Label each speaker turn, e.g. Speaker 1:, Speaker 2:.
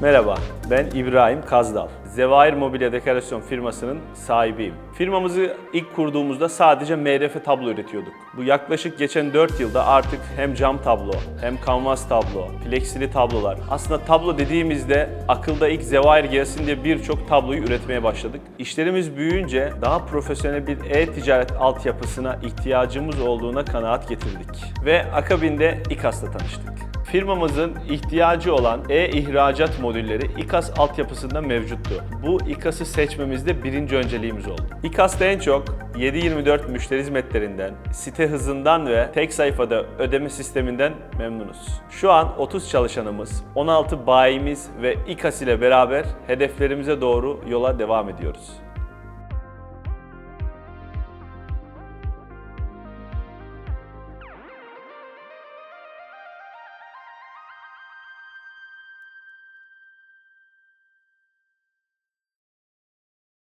Speaker 1: Merhaba, ben İbrahim Kazdal. Zevahir Mobilya Dekorasyon firmasının sahibiyim. Firmamızı ilk kurduğumuzda sadece MDF tablo üretiyorduk. Bu yaklaşık geçen 4 yılda artık hem cam tablo, hem kanvas tablo, plexili tablolar. Aslında tablo dediğimizde akılda ilk Zevahir gelsin diye birçok tabloyu üretmeye başladık. İşlerimiz büyüyünce daha profesyonel bir e-ticaret altyapısına ihtiyacımız olduğuna kanaat getirdik. Ve akabinde İKAS'la tanıştık. Firmamızın ihtiyacı olan e-ihracat modülleri İKAS altyapısında mevcuttu. Bu İKAS'ı seçmemizde birinci önceliğimiz oldu. İKAS'ta en çok 7/24 müşteri hizmetlerinden, site hızından ve tek sayfada ödeme sisteminden memnunuz. Şu an 30 çalışanımız, 16 bayimiz ve İKAS ile beraber hedeflerimize doğru yola devam ediyoruz.